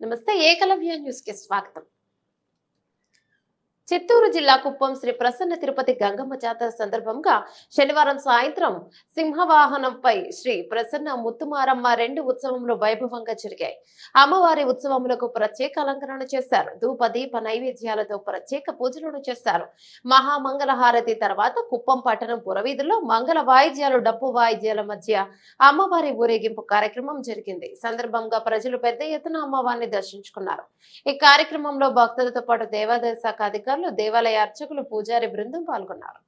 నమస్తే ఏకలవ్య న్యూస్కి స్వాగతం. చిత్తూరు జిల్లా కుప్పం శ్రీ ప్రసన్న తిరుపతి గంగమ్మ జాతర సందర్భంగా శనివారం సాయంత్రం సింహవాహనంపై శ్రీ ప్రసన్న ముత్తుమారమ్మ రెండు ఉత్సవంలో వైభవంగా జరిగాయి. అమ్మవారి ఉత్సవములకు ప్రత్యేక అలంకరణ చేశారు. ధూప దీప నైవేద్యాలతో ప్రత్యేక పూజలను చేశారు మహామంగళహారతి తర్వాత కుప్పం పట్టణం పురవీధుల్లో మంగళ వాయిద్యాలు డప్పు వాయిద్యాల మధ్య అమ్మవారి ఊరేగింపు కార్యక్రమం జరిగింది. సందర్భంగా ప్రజలు పెద్ద ఎత్తున అమ్మవారిని దర్శించుకున్నారు. ఈ కార్యక్రమంలో భక్తులతో పాటు దేవాదాయ శాఖ అధికారులు దేవాలయ అర్చకులు పూజారి బృందం పాల్గొన్నారు.